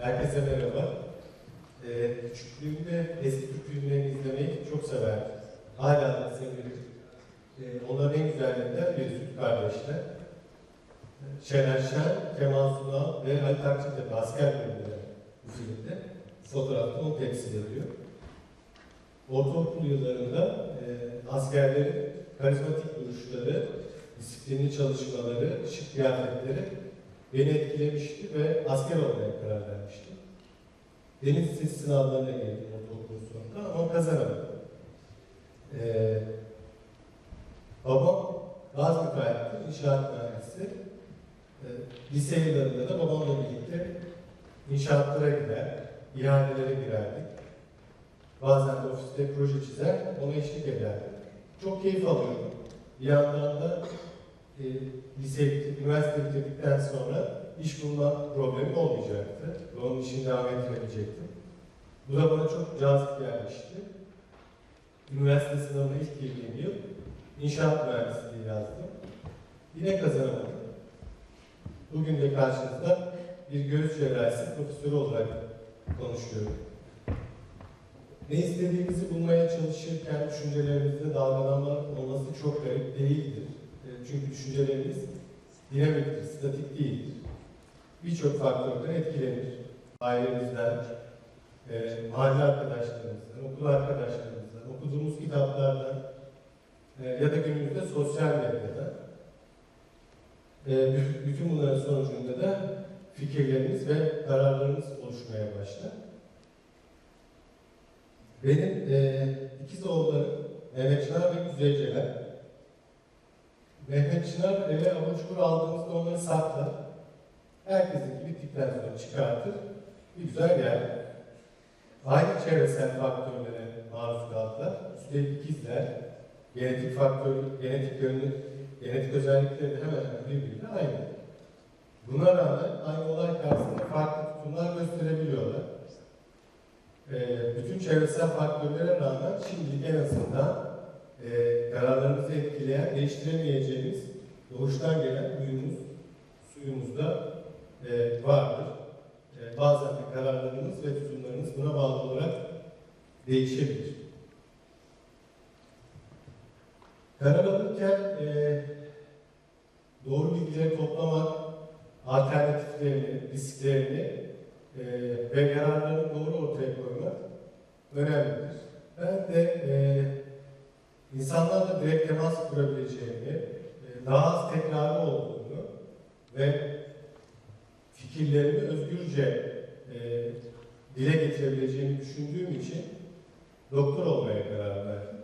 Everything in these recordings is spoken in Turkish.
Herkese merhaba. Ee, küçüklüğümde eski Türk filmlerini izlemeyi çok severdim. Hala da severim. Ee, onların en güzellerinden biri Süt Kardeşler. Ee, Şener Şen, Kemal Sunal ve Ali Takçıtepe asker bölümleri bu filmde. Fotoğrafta onu temsil ediyor. Ortaokul yıllarında e, askerlerin karizmatik duruşları, disiplinli çalışmaları, şık kıyafetleri beni etkilemişti ve asker olmaya karar vermiştim. Deniz Sesi sınavlarına girdim ortaokulun sonunda ama kazanamadım. Ee, babam gaz müteahhiti, inşaat mühendisi. Ee, lise yıllarında da babamla birlikte inşaatlara gider, ihalelere girerdik. Bazen de ofiste proje çizer, ona eşlik ederdik. Çok keyif alıyordum. Bir yandan da e, lise, üniversite bitirdikten sonra iş bulma problemi olmayacaktı. Ve Onun işini devam ettirebilecektim. Bu da bana çok cazip gelmişti. Üniversite sınavına ilk girdiğim yıl inşaat mühendisliği yazdım. Yine kazanamadım. Bugün de karşınızda bir göğüs cerrahisi profesörü olarak konuşuyorum. Ne istediğimizi bulmaya çalışırken düşüncelerimizde dalgalanma olması çok garip değildir. Çünkü düşüncelerimiz dinamiktir, statik değildir. Birçok faktörden etkilenir. Ailemizden, e, mahalle arkadaşlarımızdan, okul arkadaşlarımızdan, okuduğumuz kitaplardan e, ya da günümüzde sosyal medyadan. E, bü- bütün bunların sonucunda da fikirlerimiz ve kararlarımız oluşmaya başlar. Benim e, ikiz oğullarım Mehmet Çınar ve Kuzey Celal. Mehmet Çınar eve abur cubur aldığımızda onları saklar. Herkesin gibi bittikten sonra çıkartır. Bir güzel yer. Aynı çevresel faktörlere maruz kaldılar. Üstelik ikizler. Genetik faktör, genetik yönlü, genetik özellikleri hemen hemen birbiriyle aynı. Buna rağmen aynı olay karşısında farklı tutumlar gösterebiliyorlar. Ee, bütün çevresel faktörlere rağmen şimdilik en azından e, kararlarımızı etkileyen, değiştiremeyeceğimiz doğuştan gelen huyumuz, suyumuz da e, vardır. E, bazen de kararlarımız ve tutumlarımız buna bağlı olarak değişebilir. Karar alırken e, doğru bilgileri toplamak, alternatiflerini, risklerini e, ve yararlarını doğru ortaya koymak önemlidir. Ben de e, insanlarla direkt temas kurabileceğimi, e, daha az tekrarı olduğunu ve fikirlerimi özgürce e, dile getirebileceğimi düşündüğüm için doktor olmaya karar verdim.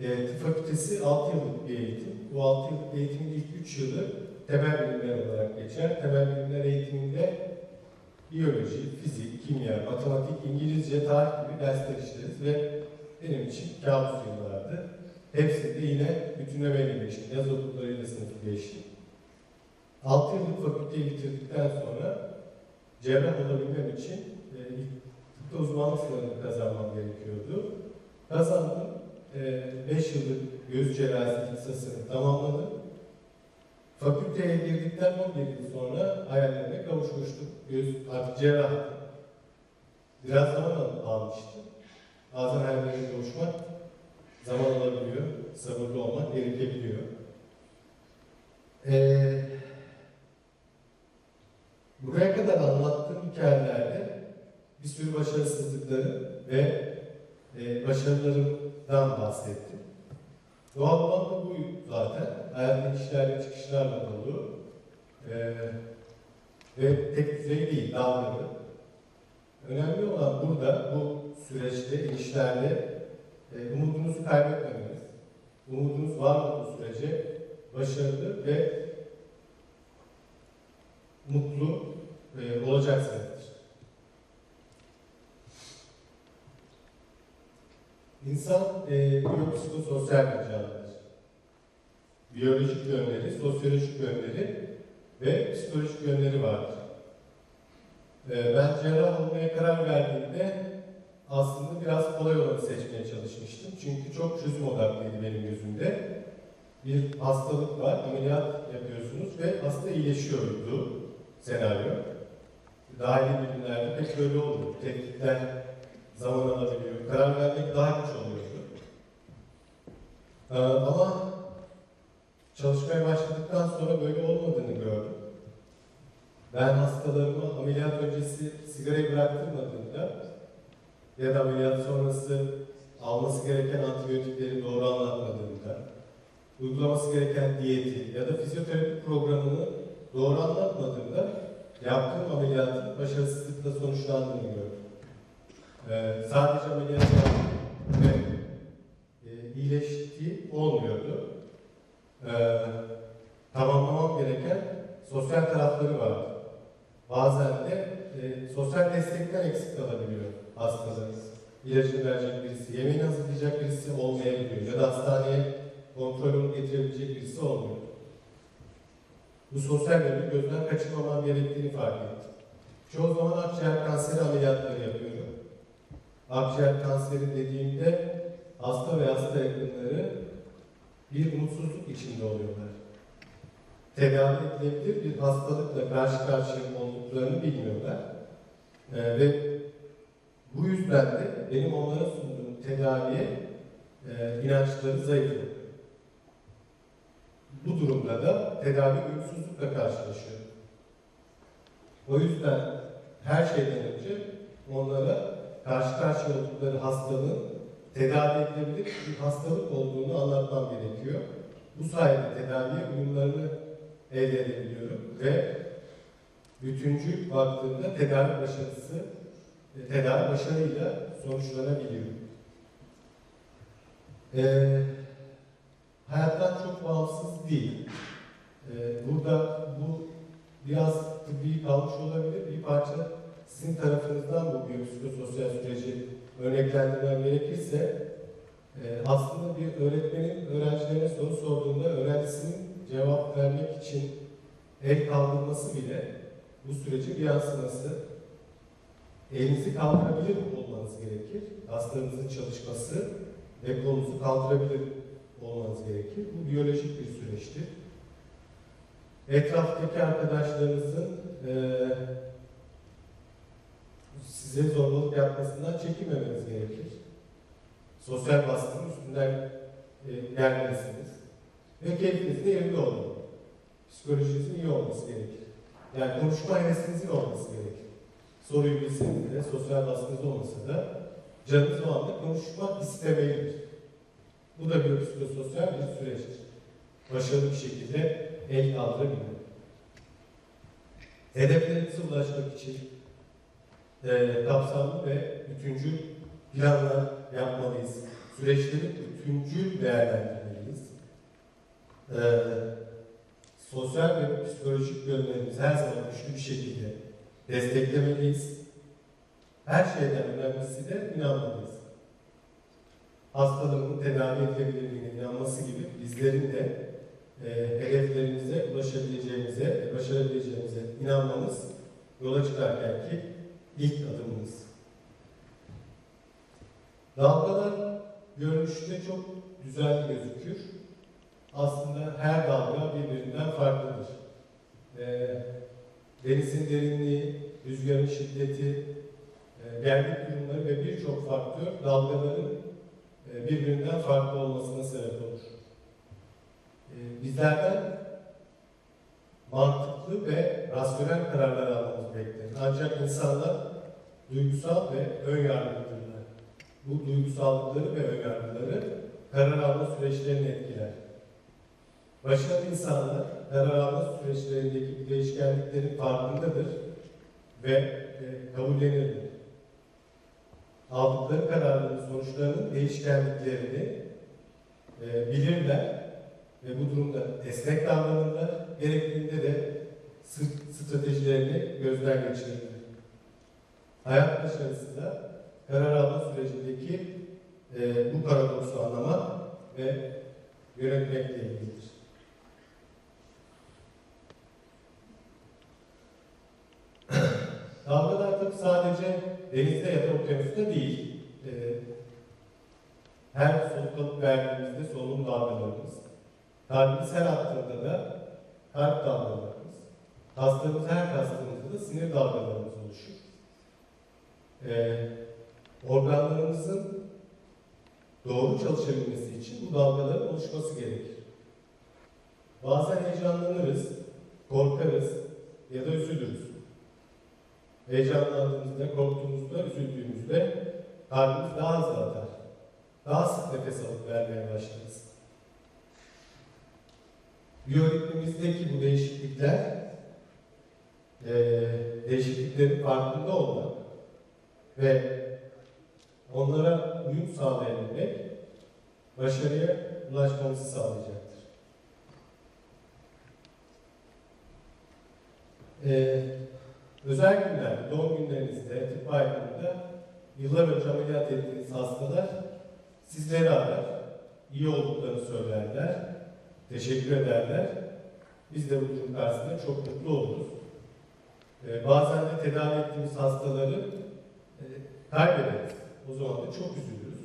E, tıp fakültesi 6 yıllık bir eğitim. Bu 6 yıllık eğitimin ilk 3 yılı temel bilimler olarak geçer. Temel bilimler eğitiminde biyoloji, fizik, kimya, matematik, İngilizce, tarih gibi dersler işleriz ve benim için kabus yıllardı. Hepsinde yine bütünlemeyle geçtim. Yaz okullarıyla sınıfı geçtim. 6 yıllık fakülteyi bitirdikten sonra cerrah olabilmem için e, tıpta uzmanlık sınavını kazanmam gerekiyordu. Kazandım. 5 yıllık göğüs cerrahisi ihtisasını tamamladım. Fakülteye girdikten 11 yıl sonra hayallerime kavuşmuştum. Göğüs artık cerrah. Biraz zaman al- almıştı. Bazen hayallerine kavuşmak zaman alabiliyor, sabırlı olmak gerekebiliyor. Ee, buraya kadar anlattığım hikayelerde bir sürü başarısızlıkları ve e, başarılarımdan bahsettim. Doğal olan da bu zaten. Hayat inişlerle çıkışlarla dolu. Ee, ve tek düzey değil, dalgalı. Önemli olan burada bu süreçte, inişlerde e, umudunuzu kaybetmemeniz. Umudunuz var olduğu sürece başarılı ve mutlu e, olacaksınızdır. İnsan e, biyopsikososyal bir canlıdır. Biyolojik yönleri, sosyolojik yönleri ve psikolojik yönleri vardır. E, ben cerrah olmaya karar verdiğimde aslında biraz kolay olanı seçmeye çalışmıştım. Çünkü çok çözüm odaklıydı benim gözümde. Bir hastalık var, ameliyat yapıyorsunuz ve hasta iyileşiyordu senaryo. dahili bilimlerde pek böyle olmuyor. Tetkikler zaman alabiliyor. Karar vermek daha güç oluyordu. Ee, ama çalışmaya başladıktan sonra böyle olmadığını gördüm. Ben hastalarıma ameliyat öncesi sigarayı bıraktırmadığımda ya da ameliyat sonrası alması gereken antibiyotikleri doğru anlatmadığımda, uygulaması gereken diyeti ya da fizyoterapi programını doğru anlatmadığımda yaptığım ameliyatın başarısızlıkla sonuçlandığını gördüm. Ee, sadece ameliyat ve e, iyileştiği olmuyordu. Ee, tamamlamam gereken sosyal tarafları vardı. Bazen de e, sosyal destekten eksik kalabiliyor hastalarınız. İlacını verecek birisi, yemeğini hazırlayacak birisi olmayabiliyor ya da hastaneye kontrolünü getirebilecek birisi olmuyor. Bu sosyal yönü gözden kaçırmamam gerektiğini fark ettim. Çoğu zaman akciğer kanseri ameliyatları yapıyorum. Akciğer kanseri dediğimde hasta ve hasta yakınları bir umutsuzluk içinde oluyorlar. Tedavi edilebilir bir hastalıkla karşı karşıya olduklarını bilmiyorlar. Ee, ve bu yüzden de benim onlara sunduğum tedaviye e, inançları zayıf. Bu durumda da tedavi uyumsuzlukla karşılaşıyor. O yüzden her şeyden önce onlara karşı karşıya oldukları hastalığın tedavi edilebilir bir hastalık olduğunu anlatmam gerekiyor. Bu sayede tedaviye uyumlarını elde edebiliyorum ve bütüncül baktığımda tedavi başarısı, tedavi başarıyla sonuçlanabiliyor. Ee, hayattan çok bağımsız değil. Ee, burada bu biraz tıbbi kalmış olabilir. Bir parça sizin tarafınızdan bu biyopsikososyal süreci örneklendirmem gerekirse e, aslında bir öğretmenin öğrencilerine soru sorduğunda öğrencisinin cevap vermek için el kaldırması bile bu sürecin bir yansıması. Elinizi kaldırabilir olmanız gerekir. Hastanızın çalışması ve kolunuzu kaldırabilir olmanız gerekir. Bu biyolojik bir süreçtir. Etraftaki arkadaşlarınızın e, size zorbalık yapmasından çekinmemeniz gerekir. Sosyal baskının üstünden e, gelmelisiniz. Ve keyfinizin de yerinde olmalı. Psikolojinizin iyi olması gerekir. Yani konuşma hevesinizin olması gerekir. Soruyu bilseniz de, sosyal baskınız olmasa da canınız o anda konuşmak istemelidir. Bu da bir psikososyal bir süreçtir. Başarılı bir şekilde el kaldırabilmek. Hedeflerinize ulaşmak için e, kapsamlı ve bütüncül planlar yapmalıyız. Süreçleri bütüncül değerlendirmeliyiz. E, sosyal ve psikolojik yönlerimizi her zaman güçlü bir şekilde desteklemeliyiz. Her şeyden önemlisi de inanmalıyız. Hastalığın tedavi edilebilirliğine inanması gibi bizlerin de e, hedeflerimize ulaşabileceğimize başarabileceğimize inanmamız yola çıkarken ki ilk adımımız. Dalgalar görünüşte çok güzel gözükür. Aslında her dalga birbirinden farklıdır. E, denizin derinliği, rüzgarın şiddeti, e, geldik durumları ve birçok faktör dalgaların e, birbirinden farklı olmasına sebep olur. E, bizlerden mantıklı ve rasyonel kararlar almamız beklenir. Ancak insanlar duygusal ve ön yargılıdırlar. Bu duygusallıkları ve ön yargıları karar alma süreçlerini etkiler. Başarılı insanlar karar alma süreçlerindeki değişkenliklerin farkındadır ve e, kabullenirler. Aldıkları kararların sonuçlarının değişkenliklerini e, bilirler ve bu durumda esnek davranırlar. Gerektiğinde de stratejilerini gözden geçirirler. Hayat başarısı da karar alma sürecindeki e, bu paradoksu anlamak ve yönetmekle ilgilidir. Dalgalar tabii sadece denizde ya da okyanusta değil. E, her soluk alıp verdiğimizde solunum dalgalarımız, kalbimiz her attığında da kalp dalgalarımız, hastamız her hastamızda da sinir dalgalarımız oluşur. Ee, organlarımızın doğru çalışabilmesi için bu dalgaların oluşması gerekir. Bazen heyecanlanırız, korkarız ya da üzülürüz. Heyecanlandığımızda, korktuğumuzda, üzüldüğümüzde kalbimiz daha hızlı atar. Daha sık nefes alıp vermeye başlarız. Biyoritmimizdeki bu değişiklikler, eee değişikliklerin farkında olmak ve onlara uyum sağlayabilmek başarıya ulaşmamızı sağlayacaktır. Ee, özel günler, doğum günlerinizde, tıp bayramında yıllar önce ameliyat ettiğiniz hastalar sizleri arar, iyi olduklarını söylerler, teşekkür ederler. Biz de bu durum karşısında çok mutlu oluruz. Ee, bazen de tedavi ettiğimiz hastaları e, kaybederiz. O zaman da çok üzülürüz.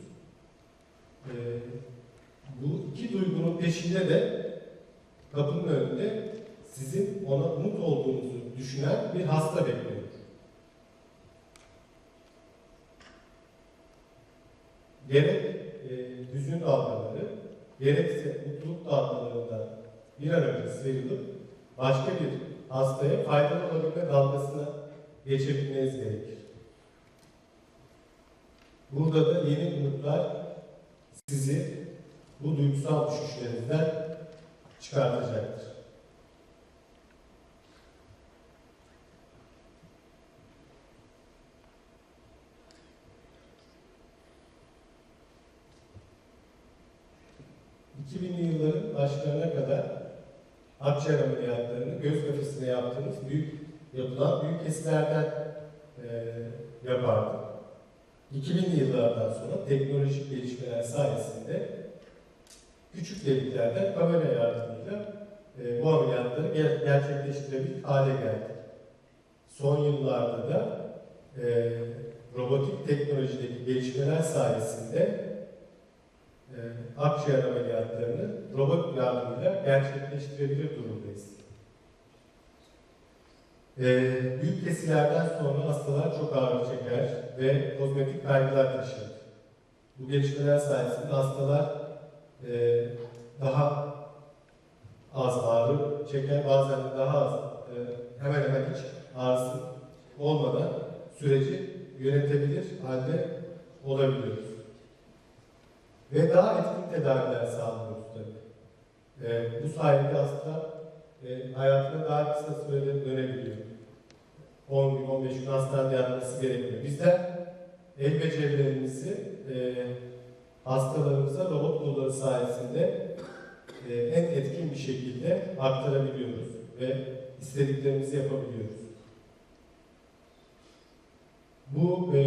Ee, bu iki duygunun peşinde de kapının önünde sizin ona umut olduğunuzu düşünen bir hasta bekliyor. Gerek e, hüzün dalgaları, gerekse mutluluk dalgalarında bir an önce sıyrılıp başka bir hastaya faydalı olabilme dalgasına geçebilmeniz gerekir. Burada da yeni umutlar sizi bu duygusal düşüşlerinizden çıkartacaktır. ...2000'li yılların başlarına kadar akciğer ameliyatlarını göz kafesine yaptığımız büyük yapılan büyük kesilerden eee yapardık. 2000'li yıllardan sonra teknolojik gelişmeler sayesinde küçük deliklerden kamera yardımıyla e, bu ameliyatları ger- gerçekleştirebilir hale geldik. Son yıllarda da e, robotik teknolojideki gelişmeler sayesinde e, akciğer ameliyatlarını robot yardımıyla gerçekleştirebilir durumdayız. Ee, büyük kesilerden sonra hastalar çok ağrı çeker ve kozmetik kaygılar taşır. Bu gelişmeler sayesinde hastalar e, daha az ağrı çeker, bazen de daha az, e, hemen hemen hiç ağrısı olmadan süreci yönetebilir halde olabiliyoruz. Ve daha etkin tedaviler sağlıyoruz tabii. E, bu sayede hasta e, hayatına daha kısa sürede dönebiliyor. 10 gün, 15 gün hastanede yatması gerekiyor. Bizler el becerilerimizi e, hastalarımıza robot kolları sayesinde e, en etkin bir şekilde aktarabiliyoruz ve istediklerimizi yapabiliyoruz. Bu e,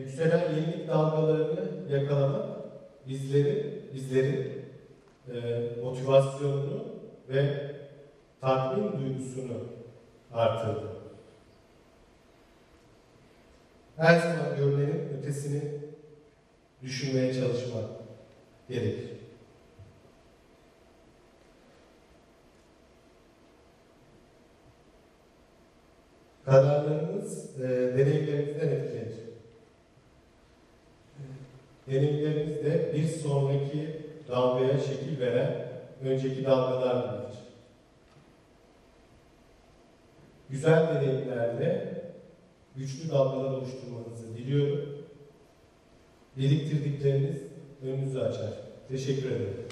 yükselen yenilik dalgalarını yakalamak bizleri, bizlerin e, motivasyonunu ve tatmin duygusunu artırdı. Her zaman görünenin ötesini düşünmeye çalışmak gerekir. Kararlarımız e, deneyimlerimizden etkilenir. Deneyimlerimiz de bir sonraki dalgaya şekil veren önceki dalgalar gibidir. Güzel deneyimlerle güçlü dalgalar oluşturmanızı diliyorum. Biriktirdikleriniz önünüzü açar. Teşekkür ederim.